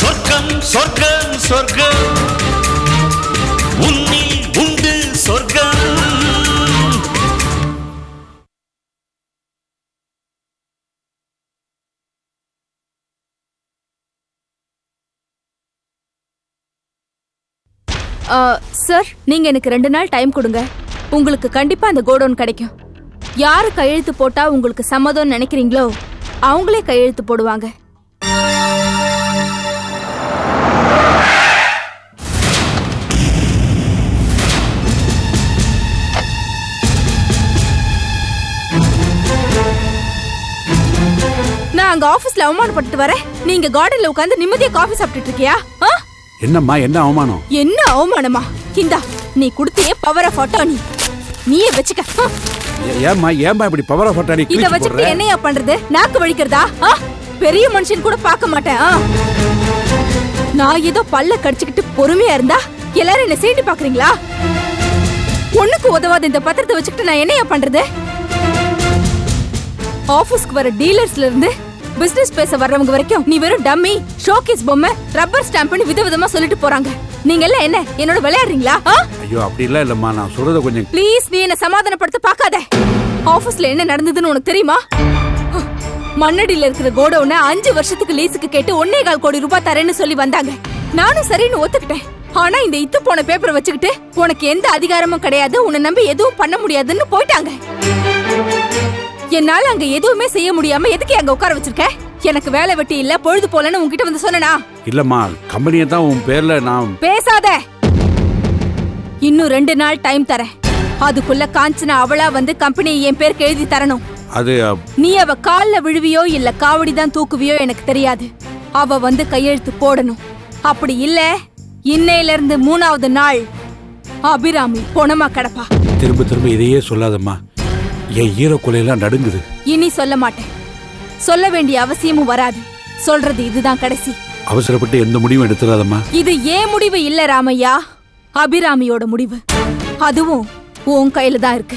சொர்க்கம் சொர்க்கம் சொர்க்கம். உன்னில் உண்டு சொர்க்கம். சார் நீங்க எனக்கு ரெண்டு நாள் டைம் கொடுங்க. உங்களுக்கு கண்டிப்பா அந்த கோடவுன் கிடைக்கும். யாரு கையெழுத்து போட்டா உங்களுக்கு சம்மதம்னு நினைக்கிறீங்களோ அவங்களே கையெழுத்து போடுவாங்க. நான் அங்க ஆபீஸ்ல அவமானப்பட்டு வரேன் நீங்க கார்டன்ல உட்கார்ந்து நிம்மதியா காஃபி சாப்பிட்டுட்டு இருக்கியா? என்னம்மா என்ன அவமானம்? என்ன அவமானமா? இந்தா நீ கொடுத்தியே பவர போட்டோ நீ நீயே வச்சுக்க. ஏம்மா ஏம்மா இப்படி பவர போட்டாடி இத கிழிச்சு வச்சுட்டு என்னையா பண்றது? நாக்கு வலிக்கிறதா? பெரிய மனுஷன் கூட பார்க்க மாட்டேன்? நான் ஏதோ பல்ல கடிச்சுக்கிட்டு பொறுமையா இருந்தா எல்லாரும் என்ன சீண்டி பாக்குறீங்களா ஒண்ணுக்கு உதவாத இந்த பத்திரத்தை வச்சுக்கிட்டு நான் என்னையா பண்றது? ஆபீஸ்க்கு வர டீலர்ஸ்ல இருந்து பிசினஸ் பேச வர்றவங்க வரைக்கும் நீ வெறும் டம்மி ஷோகேஸ் பொம்மை ரப்பர் ஸ்டாம்ப்னு விதவிதமா சொல்லிட்டு போறாங்க. நீங்க எல்லாம் என்ன என்னோட விளையாடுறீங்களா? ஐயோ அப்படி இல்ல இல்லம்மா. நான் சொல்றத கொஞ்சம் ப்ளீஸ் நீ என்ன சமாதானப்படுத்த பார்க்காத. ஆபீஸ்ல என்ன நடந்ததுன்னு உனக்கு தெரியுமா? மண்ணடியில இருக்கிற கோடவுன அஞ்சு வருஷத்துக்கு லீஸுக்கு கேட்டு ஒன்னே கால் கோடி ரூபாய் தரேன்னு சொல்லி வந்தாங்க. நானும் சரின்னு ஒத்துக்கிட்டேன். ஆனா இந்த இத்து போன பேப்பரை வச்சுக்கிட்டு உனக்கு எந்த அதிகாரமும் கிடையாது உன்னை நம்பி எதுவும் பண்ண முடியாதுன்னு போயிட்டாங்க. என்னால அங்க எதுவுமே செய்ய முடியாம எதுக்கு அங்க உட்கார வச்சிருக்க? எனக்கு வேலை வெட்டி இல்ல பொழுது போலன்னு உன்கிட்ட வந்து சொன்னனா? இல்லம்மா கம்பெனியை தான் உன் பேர்ல நான் பேசாத. இன்னும் ரெண்டு நாள் டைம் தரேன். அதுக்குள்ள காஞ்சனா அவளா வந்து கம்பெனியை என் பேருக்கு எழுதி தரணும். அது நீ அவ கால்ல விழுவியோ இல்ல காவடி தான் தூக்குவியோ எனக்கு தெரியாது. அவ வந்து கையெழுத்து போடணும். அப்படி இல்ல இன்னையில இருந்து மூணாவது நாள் அபிராமி பொணமா கிடப்பா. திரும்ப திரும்ப இதையே சொல்லாதம்மா. என் ஈரக்குலையெல்லாம் நடுங்குது. இனி சொல்ல மாட்டேன். சொல்ல வேண்டிய அவசியமும் வராது. சொல்றது இதுதான் கடைசி. அவசரப்பட்டு எந்த முடிவும் எடுத்துடாதம்மா இது ஏன் முடிவு இல்ல ராமையா? அபிராமியோட முடிவு. அதுவும் உன் கையில தான் இருக்கு.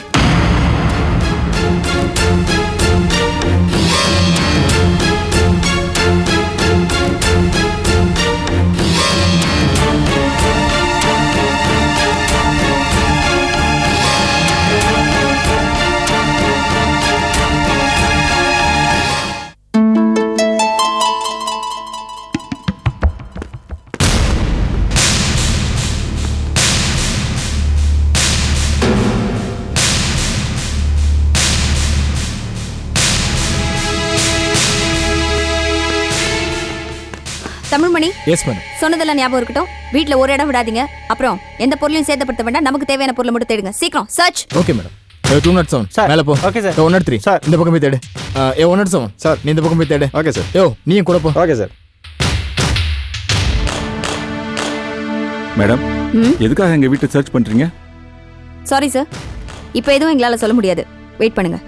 எஸ் மேடம் சொன்னதெல்லாம் ஞாபகம் இருக்கட்டும். வீட்ல ஒரு இடம் விடாதீங்க. அப்புறம் எந்த பொருளையும் சேதப்படுத்த வேண்டாம். நமக்கு தேவையான பொருளை மட்டும் தேடுங்க. சீக்கிரம். Search okay madam two naught seven Sir. மேலே போ. Okay, sir. One naught three Sir. இந்த பக்கம் போய் தேடு. அஹ், A one naught seven Sir. நீ இந்த பக்கம் போய் தேடு. ஓகே சார் யோ நீயும் கூட போ. ஓகே சார் மேடம் எதுக்காக எங்க வீட்டை சர்ச் பண்றீங்க? சாரி சார் இப்போ எதுவும் எங்களால சொல்ல முடியாது. வெயிட் பண்ணுங்க.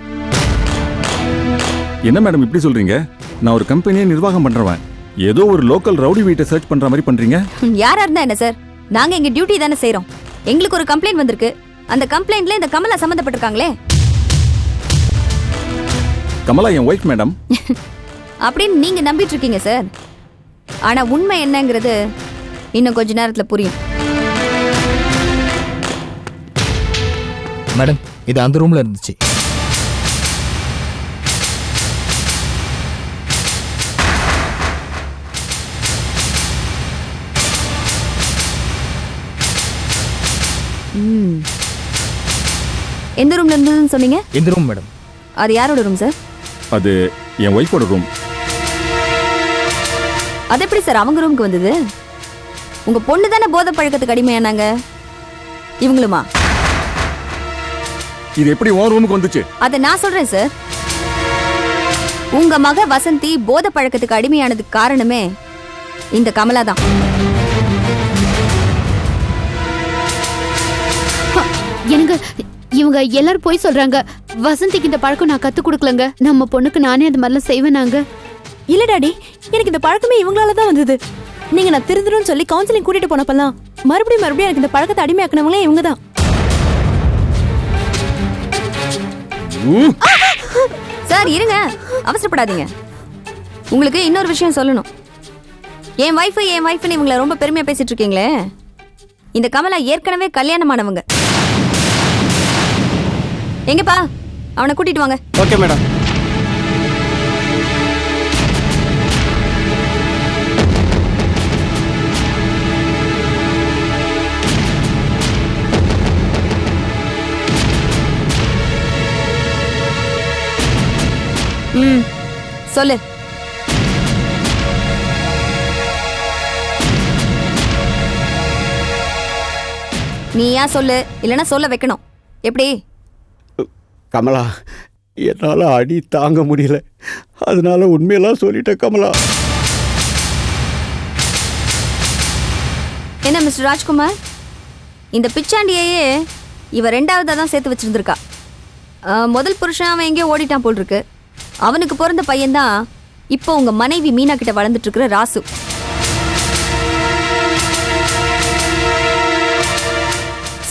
என்ன மேடம் இப்படி சொல்றீங்க? நான் ஒரு கம்பெனியை நிர்வாகம் பண்றவன். ஏதோ ஒரு லோக்கல் ரவுடி வீட்டை சர்ச் பண்ற மாதிரி பண்றீங்க? யாரா இருந்தா என்ன சார் நாங்க எங்க டியூட்டி தானே செய்றோம். எங்களுக்கு ஒரு கம்ப்ளைண்ட் வந்திருக்கு. அந்த கம்ப்ளைண்ட்ல இந்த கமலா சம்மந்தப்பட்டிருக்காங்களே கமலா என் ஒய்ஃப் மேடம் அப்படின்னு நீங்க நம்பிட்டு இருக்கீங்க சார் ஆனா உண்மை என்னங்கிறது இன்னும் கொஞ்ச நேரத்துல புரியும். மேடம் இது அந்த ரூம்ல இருந்துச்சு. எந்த ரூம்ல இருந்ததுன்னு சொன்னீங்க? இந்த ரூம் மேடம் அது யாரோட ரூம் சார் அது என் ஒய்ஃபோட ரூம் அது எப்படி சார் அவங்க ரூமுக்கு வந்தது? உங்க பொண்ணு தானே போதை பழக்கத்துக்கு அடிமையானாங்க? இவங்களுமா? இது எப்படி உன் ரூமுக்கு வந்துச்சு? அதை நான் சொல்றேன் சார் உங்க மக வசந்தி போதை பழக்கத்துக்கு அடிமையானதுக்கு காரணமே இந்த கமலா தான். எனக்கு இவங்க எல்லாரும் போய் சொல்றாங்க. வசந்திக்கு இந்த பழக்கம் நான் கத்து கொடுக்கலங்க. நம்ம பொண்ணுக்கு நானே அந்த மாதிரிலாம் செய்வேன் நாங்க இல்ல டாடி எனக்கு இந்த பழக்கமே இவங்களால தான் வந்தது. நீங்க நான் திருந்துருன்னு சொல்லி கவுன்சிலிங் கூட்டிட்டு போனப்பெல்லாம் மறுபடியும் மறுபடியும் எனக்கு இந்த பழக்கத்தை அடிமையாக்கினவங்களே இவங்க தான். சார் இருங்க. அவசரப்படாதீங்க. உங்களுக்கு இன்னொரு விஷயம் சொல்லணும். என் வைஃப் என் வைஃப்னு இவங்கள ரொம்ப பெருமையா பேசிட்டு இருக்கீங்களே? இந்த கமலா ஏற்கனவே கல்யாணமானவங்க. எங்கப்பா? அவனை கூட்டிட்டு வாங்க. Okay madam. ம் சொல்லு. நீயா சொல்லு இல்லைன்னா சொல்ல வைக்கணும். எப்படி? கமலா என்னால் அடி தாங்க முடியல. அதனால உண்மையெல்லாம் சொல்லிட்டேன் கமலா. என்ன மிஸ்டர் ராஜ்குமார்? இந்த பிச்சாண்டியையே இவ ரெண்டாவதாக தான் சேர்த்து வச்சுருந்துருக்கா. முதல் புருஷன் அவன் எங்கேயோ ஓடிட்டான் போல் இருக்கு அவனுக்கு பிறந்த பையன்தான் இப்போ உங்கள் மனைவி மீனா கிட்ட வளர்ந்துட்டு இருக்கிற ராசு.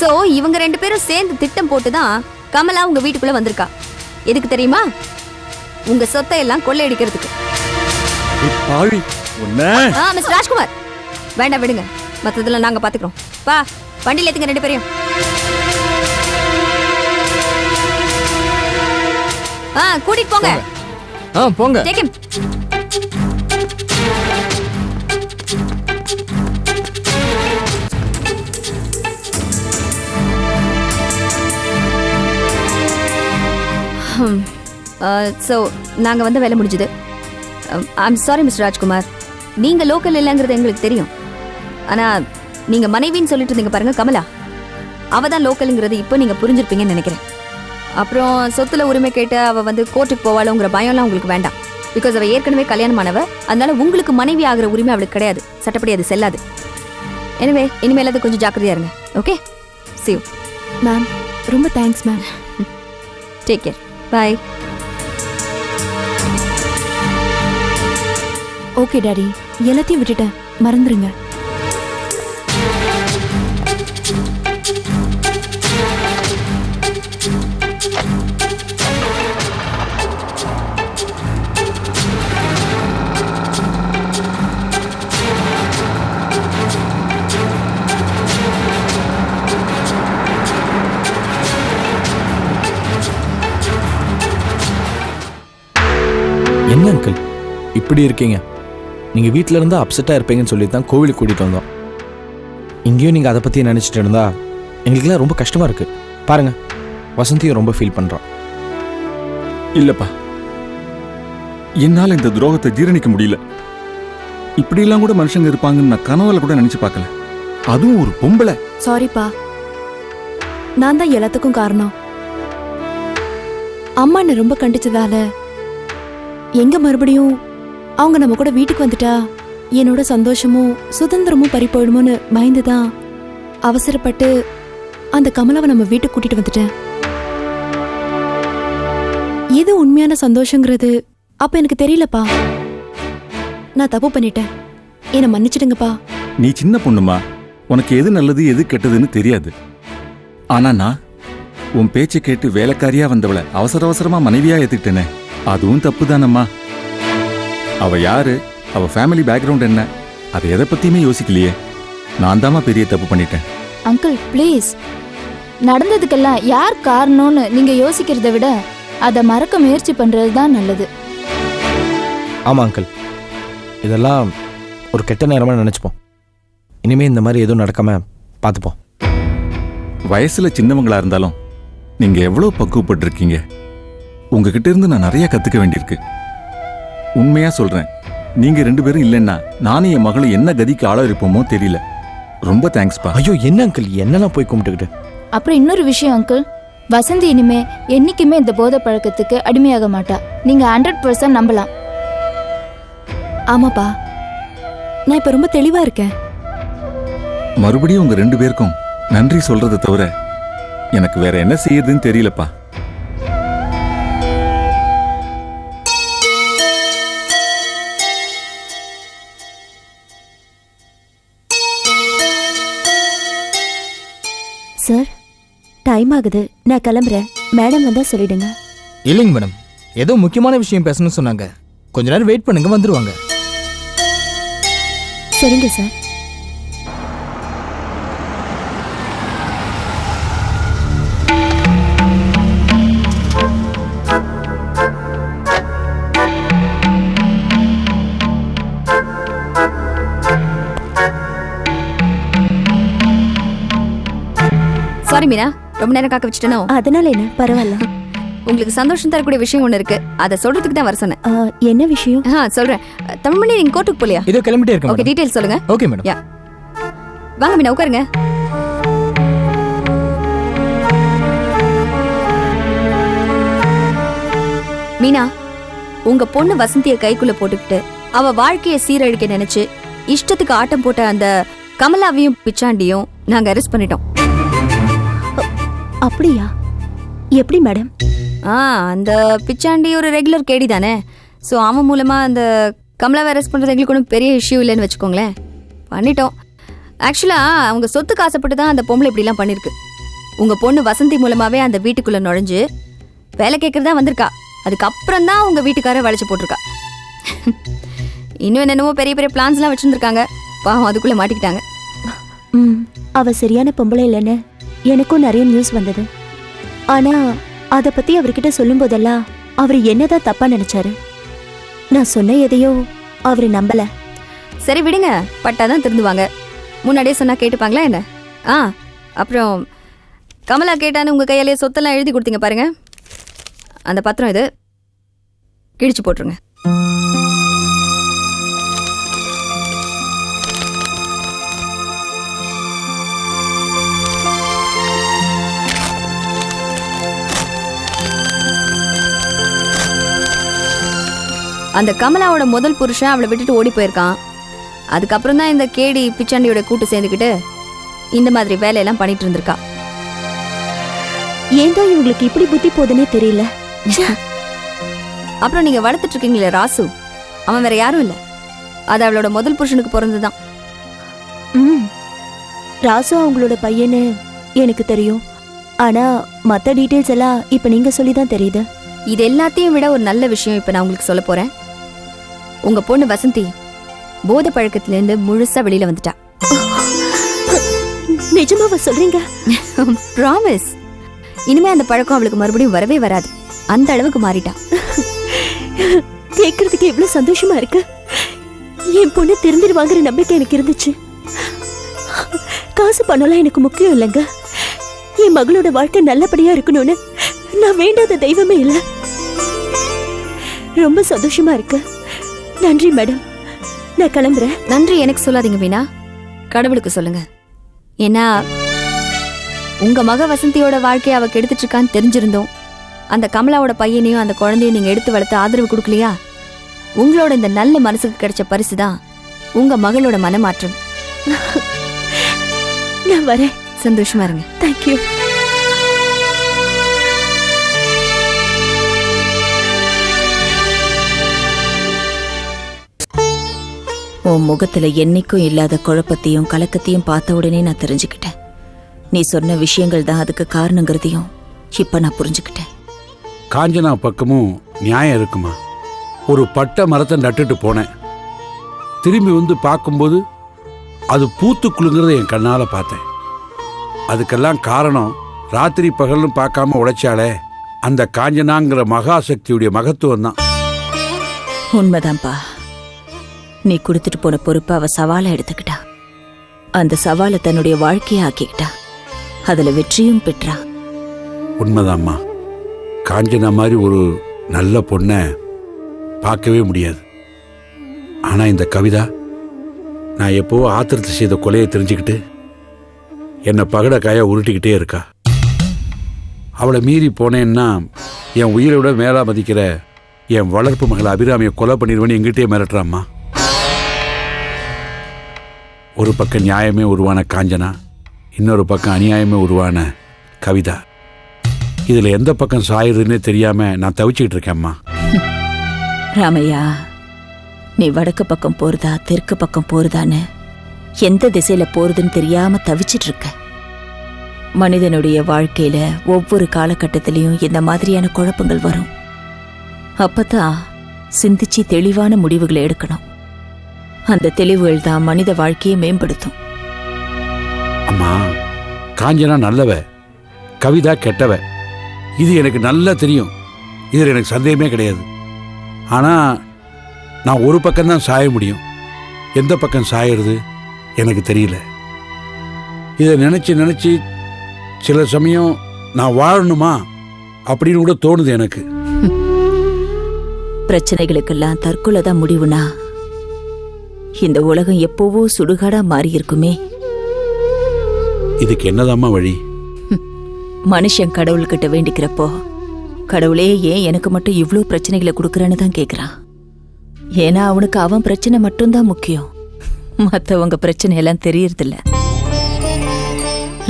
ஸோ இவங்க ரெண்டு பேரும் சேர்ந்து திட்டம் போட்டு தான் கமலா உங்க வீட்டுக்குள்ள வந்திருக்கா. எதுக்கு தெரியுமா? உங்க சொத்தை எல்லாம் கொள்ளையடிக்கிறதுக்கு. பாவி ஆ மிஸ்டர் ராஜ்குமார். வேண்டாம் விடுங்க. மற்றதெல்லாம் நாங்க பாத்துக்கிறோம். பா வண்டியில ஏத்துங்க ரெண்டு பேரையும். ஆ கூட்டிட்டு போங்க. ஆ போங்க. டேக் ஸோ நாங்கள் வந்து வேலை முடிஞ்சுது. ஐம் சாரி மிஸ்டர் ராஜ்குமார் நீங்கள் லோக்கல் இல்லைங்கிறது எங்களுக்கு தெரியும். ஆனால் நீங்கள் மனைவின்னு சொல்லிட்டு இருந்தீங்க பாருங்க கமலா. அவ தான் லோக்கலுங்கிறது இப்போ நீங்கள் புரிஞ்சிருப்பீங்கன்னு நினைக்கிறேன். அப்புறம் சொத்துல உரிமை கேட்டு அவ வந்து கோர்ட்டுக்கு போவாளோங்கிற பயம்லாம் உங்களுக்கு வேண்டாம். பிகாஸ் அவ ஏற்கனவே கல்யாணமானவ அதனால உங்களுக்கு மனைவி ஆகிற உரிமை அவளுக்கு கிடையாது. சட்டப்படி அது செல்லாது. எனவே இனிமேல் அது கொஞ்சம் ஜாக்கிரதையா இருங்க. Okay you. மேம் ரொம்ப thanks ma'am take care bye okay daddy எல்லாத்தையும் விட்டுட்டேன். மறந்துருங்க. இப்படி இருக்கீங்க? நீங்க வீட்ல இருந்தா அப்செட்டா இருப்பீங்கன்னு சொல்லி தான் கோவிலுக்கு கூட்டிட்டு வந்தோம். இங்கேயும் நீங்க அதை பத்தி நினைச்சிட்டு இருந்தா எங்களுக்குலாம் ரொம்ப கஷ்டமா இருக்கு. பாருங்க வசந்தியும் ரொம்ப ஃபீல் பண்றான். இல்லப்பா. என்னால இந்த துரோகத்தை ஜீரணிக்க முடியல. இப்படியெல்லாம் கூட மனுஷங்க இருப்பாங்கன்னு நான் கனவுல கூட நினைச்சு பார்க்கல. அதுவும் ஒரு பொம்பளை. சாரிப்பா நான் தான் எல்லாத்துக்கும் காரணம். அம்மா என்னை ரொம்ப கண்டிச்சதால எங்க மறுபடியும் அவங்க நம்ம கூட வீட்டுக்கு வந்துட்டா என்னோட சந்தோஷமும் சுதந்திரமும் பறி போயிடுமோன்னு பயந்துதான் அவசரப்பட்டு அந்த கமலாவை நம்ம வீட்டுக்கு கூட்டிட்டு வந்துட்டேன். எது உண்மையான சந்தோஷங்கிறது அப்ப எனக்கு தெரியலப்பா. நான் தப்பு பண்ணிட்டேன். என்னை மன்னிச்சிடுங்கப்பா. நீ சின்ன பொண்ணுமா? உனக்கு எது நல்லது எது கெட்டதுன்னு தெரியாது. ஆனா நான் உன் பேச்சை கேட்டு வேலைக்காரியா வந்தவளை அவசர அவசரமா மனைவியா ஏத்துக்கிட்டேனே. அதுவும் தப்பு தானம்மா அவ யாரு? அவ ஃபேமிலி பேக்ரவுண்ட் என்ன? அதை எதை பத்தியுமே யோசிக்கலையே. நான் தாம்மா பெரிய தப்பு பண்ணிட்டேன். அங்கிள் ப்ளீஸ் நடந்ததுக்கெல்லாம் யார் காரணம்னு நீங்க யோசிக்கிறத விட அதை மறக்க முயற்சி பண்றது தான் நல்லது. ஆமா அங்கிள் இதெல்லாம் ஒரு கெட்ட நேரமா நினைச்சுப்போம். இனிமே இந்த மாதிரி எதுவும் நடக்காம பார்த்துப்போம். வயசுல சின்னவங்களா இருந்தாலும் நீங்க எவ்வளவு பக்குவப்பட்டிருக்கீங்க? உங்ககிட்ட இருந்து நான் நிறைய கத்துக்க வேண்டியிருக்கு. உண்மையா சொல்றேன். நீங்க ரெண்டு பேரும் இல்லைன்னா நானும் என் மகளும் என்ன கதிக்கு ஆள இருப்போமோ தெரியல. ரொம்ப தேங்க்ஸ்பா ஐயோ என்ன அங்கிள் என்னெல்லாம் போய் கும்பிட்டுக்கிட்டு? அப்புறம் இன்னொரு விஷயம் அங்கிள் வசந்தி இனிமே என்னைக்குமே இந்த போதை பழக்கத்துக்கு அடிமையாக மாட்டா. நீங்க ஹண்ட்ரட் பர்சன்ட் நம்பலாம். ஆமாப்பா. நான் இப்ப ரொம்ப தெளிவா இருக்கேன். மறுபடியும் உங்க ரெண்டு பேருக்கும் நன்றி சொல்றதை தவிர எனக்கு வேற என்ன செய்யறதுன்னு தெரியலப்பா. டைம் ஆகுது நான் கிளம்புறேன். மேடம் வந்தா சொல்லிடுங்க. இல்லைங்க மேடம். ஏதோ முக்கியமான விஷயம் பேசணும்னு சொன்னாங்க. கொஞ்ச நேரம் வெயிட் பண்ணுங்க வந்துருவாங்க. சரிங்க சார். சாரி மீனா. ரொம்ப நேரம் காக்க வச்சுட்டேனோ? அதனால என்ன? பரவாயில்ல. உங்களுக்கு சந்தோஷம் தரக்கூடிய விஷயம் ஒன்று இருக்கு. அதை சொல்றதுக்கு தான் வர சொன்னேன். ஆ, என்ன விஷயம்? ஆ சொல்றேன். தமிழ்மணி நீங்க கோர்ட்டுக்கு போலியா? இதோ கிளம்பிட்டே இருக்கேன் ஓகே மேடம். டீடைல்ஸ் சொல்லுங்க. Okay madam. யா வாங்க மீனா உட்காருங்க. மீனா உங்க பொண்ணு வசந்திய கைக்குள்ள போட்டுக்கிட்டு அவ வாழ்க்கைய சீரழிக்க நினைச்சு இஷ்டத்துக்கு ஆட்டம் போட்ட அந்த கமலாவையும் பிச்சாண்டியும் நாங்க அரெஸ்ட் பண்ணிட்டோம். அப்படியா? எப்படி மேடம்? ஆ அந்த பிச்சாண்டி ஒரு ரெகுலர் கேடி தானே? ஸோ அவன் மூலமா அந்த கமலாவை அரெஸ்ட் பண்றது எங்களுக்கு ஒன்றும் பெரிய இஷ்யூ இல்லைன்னு வச்சுக்கோங்களேன். பண்ணிட்டோம். ஆக்சுவலா அவங்க சொத்துக்கு ஆசைப்பட்டு தான் அந்த பொம்பளை இப்படிலாம் பண்ணிருக்கு. உங்க பொண்ணு வசந்தி மூலமாவே அந்த வீட்டுக்குள்ள நுழைஞ்சு வேலை கேட்கறதா வந்திருக்கா. அதுக்கப்புறம் தான் உங்க வீட்டுக்கார வளைச்சு போட்டிருக்கா. இன்னும் என்னென்னமோ பெரிய பெரிய பிளான்ஸ்லாம் வச்சிருந்துருக்காங்க. பாவம் அதுக்குள்ள மாட்டிக்கிட்டாங்க. ம் அவ சரியான பொம்பளை இல்லைன்னு எனக்கும் நிறைய நியூஸ் வந்தது. ஆனா அதை பத்தி அவர்கிட்ட சொல்லும் போதெல்லாம் அவர் என்னதான் தப்பா நினைச்சாரு. நான் சொன்ன எதையோ அவர் நம்பல. சரி விடுங்க. பட்டாதான் திருந்துவாங்க. முன்னாடியே சொன்னா கேட்டுப்பாங்களா என்ன? ஆ அப்புறம் கமலா கேட்டான்னு உங்க கையாலே சொத்தெல்லாம் எழுதி கொடுத்தீங்க பாருங்க. அந்த பத்திரம் இது. கிழிச்சு போட்டுருங்க. அந்த கமலாவோட முதல் புருஷன் அவளை விட்டுட்டு ஓடி போயிருக்கான். அதுக்கப்புறம் தான் இந்த கேடி பிச்சாண்டியோட கூட்டு சேர்ந்துக்கிட்டு இந்த மாதிரி வேலையெல்லாம் பண்ணிட்டு இருந்திருக்கா. ஏன் தான் இவங்களுக்கு இப்படி புத்தி போகுதுன்னே தெரியல? அப்புறம் நீங்க வளர்த்துட்டு இருக்கீங்களே ராசு. அவன் வேற யாரும் இல்ல. அது அவளோட முதல் புருஷனுக்கு பிறந்ததுதான் ம். ராசு அவங்களோட பையன்னு எனக்கு தெரியும். ஆனா மத்த டீடைல்ஸ் எல்லாம் இப்ப நீங்க சொல்லி தான் தெரியுது. இது எல்லாத்தையும் விட ஒரு நல்ல விஷயம் இப்ப நான் உங்களுக்கு சொல்ல போறேன். உங்க பொண்ணு வசந்தி போதை பழக்கத்துல இருந்து முழுசா வெளியில வந்துட்டா. நிஜமாவா சொல்றீங்க? ப்ராமிஸ் இனிமே அந்த பழக்கம் அவளுக்கு மறுபடியும் வரவே வராது. அந்த அளவுக்கு மாறிட்டா. கேக்குறதுக்கு எவ்வளவு சந்தோஷமா இருக்கு. என் பொண்ணு திருந்திருவாங்கிற நம்பிக்கை எனக்கு இருந்துச்சு. காசு பணம்லாம் எனக்கு முக்கியம் இல்லைங்க. என் மகளோட வாழ்க்கை நல்லபடியா இருக்கணும்னு நான் வேண்டாத தெய்வமே இல்ல. ரொம்ப சந்தோஷமா இருக்கு. நன்றி மேடம். நான் கிளம்புறேன். நன்றி எனக்கு சொல்லாதீங்க மீனா கடவுளுக்கு சொல்லுங்க. ஏன்னா உங்க மக வசந்தியோட வாழ்க்கையை அவ கெடுத்துட்டு இருக்கான்னு தெரிஞ்சிருந்தோம். அந்த கமலாவோட பையனையும் அந்த குழந்தையும் நீங்க எடுத்து வளர்த்து ஆதரவு கொடுக்கலையா? உங்களோட இந்த நல்ல மனசுக்கு கிடைச்ச பரிசு தான் உங்க மகளோட மனமாற்றம். நான் வரேன். சந்தோஷமா இருங்க. தேங்க்யூ உன் முகத்துல என்னைக்கும் இல்லாத குழப்பத்தையும் கலக்கத்தையும் பார்த்த உடனே நான் தெரிஞ்சுக்கிட்டேன். நீ சொன்ன விஷயங்கள் தான் அதுக்கு காரணங்கிறதையும் இப்ப நான் புரிஞ்சுக்கிட்டேன். காஞ்சனா பக்கமும் நியாயம் இருக்குமா? ஒரு பட்டை மரத்தை நட்டுட்டு போனேன். திரும்பி வந்து பார்க்கும்போது அது பூத்து குலுங்கிறத என் கண்ணால பார்த்தேன். அதுக்கெல்லாம் காரணம் ராத்திரி பகல்னு பார்க்காம உழைச்சாலே அந்த காஞ்சனாங்கிற மகாசக்தியுடைய மகத்துவம் தான் உண்மைதான்ப்பா நீ கொடுத்துட்டு போன பொறுப்பை அவ சவாலை எடுத்துக்கிட்டா. அந்த சவாலை தன்னுடைய வாழ்க்கையை ஆக்கிக்கிட்டா. அதுல வெற்றியும் பெற்றா. உண்மைதாம்மா. காஞ்சனா மாதிரி ஒரு நல்ல பொண்ணை பார்க்கவே முடியாது. ஆனா இந்த கவிதா நான் எப்போவோ ஆத்திரத்தை செய்த கொலையை தெரிஞ்சுக்கிட்டு என்னை பகட காய உருட்டிக்கிட்டே இருக்கா. அவளை மீறி போனேன்னா என் உயிரை விட மேலா மதிக்கிற என் வளர்ப்பு மகள் அபிராமியை கொலை பண்ணிடுவேன்னு எங்கிட்டே மிரட்டுறாம்மா. ஒரு பக்கம் நியாயமே உருவான காஞ்சனா இன்னொரு பக்கம் அநியாயமே உருவான கவிதா. இதில் எந்த பக்கம் சாயுதுன்னே தெரியாமல் நான் தவிச்சிக்கிட்டு இருக்கேம்மா ராமையா நீ வடக்கு பக்கம் போகிறதா தெற்கு பக்கம் போகிறதான்னு எந்த திசையில் போகிறதுன்னு தெரியாமல் தவிச்சிட்டு இருக்க? மனிதனுடைய வாழ்க்கையில் ஒவ்வொரு காலகட்டத்திலையும் இந்த மாதிரியான குழப்பங்கள் வரும். அப்பதான் சிந்திச்சு தெளிவான முடிவுகளை எடுக்கணும். அந்த தெளிவுகள் தான் மனித வாழ்க்கையை மேம்படுத்தும். அம்மா காஞ்சனா நல்லவ கவிதா கெட்டவ இது எனக்கு நல்லா தெரியும். இதில் எனக்கு சந்தேகமே கிடையாது. ஆனால் நான் ஒரு பக்கம்தான் சாய முடியும். எந்த பக்கம் சாயறது எனக்கு தெரியல. இதை நினச்சி நினச்சி சில சமயம் நான் வாழணுமா அப்படின்னு கூட தோணுது எனக்கு. பிரச்சனைகளுக்கெல்லாம் தற்கொலை தான் முடிவுனா இந்த உலகம் எப்போவோ சுடுகாடா மாறி இருக்குமே இதுக்கு என்னதாம்மா வழி? மனுஷன் கடவுள்கிட்ட வேண்டிக்கிறப்போ கடவுளே ஏன் எனக்கு மட்டும் இவ்ளோ பிரச்சனைகளை கொடுக்குறேன்னு தான் கேக்குறான். ஏன்னா அவனுக்கு அவன் பிரச்சனை மட்டும்தான் முக்கியம். மத்தவங்க பிரச்சனை எல்லாம் தெரியறதில்ல.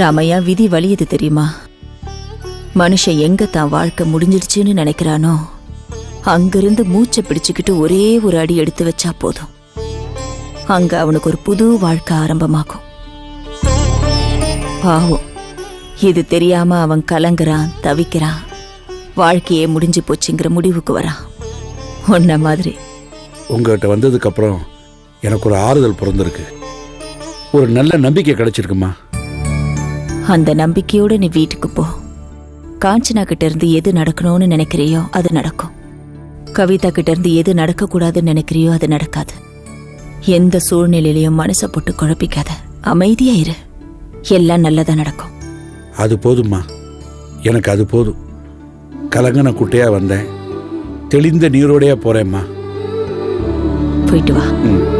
ராமையா விதி வலியது தெரியுமா? மனுஷன் எங்க தான் வாழ்க்கை முடிஞ்சிடுச்சுன்னு நினைக்கிறானோ அங்கிருந்து மூச்சை பிடிச்சுக்கிட்டு ஒரே ஒரு அடி எடுத்து வச்சா போதும். அங்க அவனுக்கு ஒரு புது வாழ்க்கை ஆரம்பமாகும். பாவம். இது தெரியாம அவன் கலங்குறான் தவிக்கிறான். வாழ்க்கையே முடிஞ்சு போச்சுங்கிற முடிவுக்கு வரான். உன்ன மாதிரி. உங்ககிட்ட வந்ததுக்கப்புறம் எனக்கு ஒரு ஆறுதல் பிறந்திருக்கு. ஒரு நல்ல நம்பிக்கை கிடைச்சிருக்குமா? அந்த நம்பிக்கையோட நீ வீட்டுக்கு போ. காஞ்சனா கிட்ட இருந்து எது நடக்கணும்னு நினைக்கிறியோ அது நடக்கும். கவிதா கிட்ட இருந்து எது நடக்க கூடாதுன்னு நினைக்கிறியோ அது நடக்காது. எந்த சூழ்நிலையிலையும் மனசை போட்டு குழப்பிக்காத. அமைதியா இரு. எல்லாம் நல்லதா நடக்கும். அது போதும்மா. எனக்கு அது போதும். கலங்கன குட்டையா வந்தேன். தெளிந்த நீரோடையா போறேம்மா. போயிட்டு வா. ம்.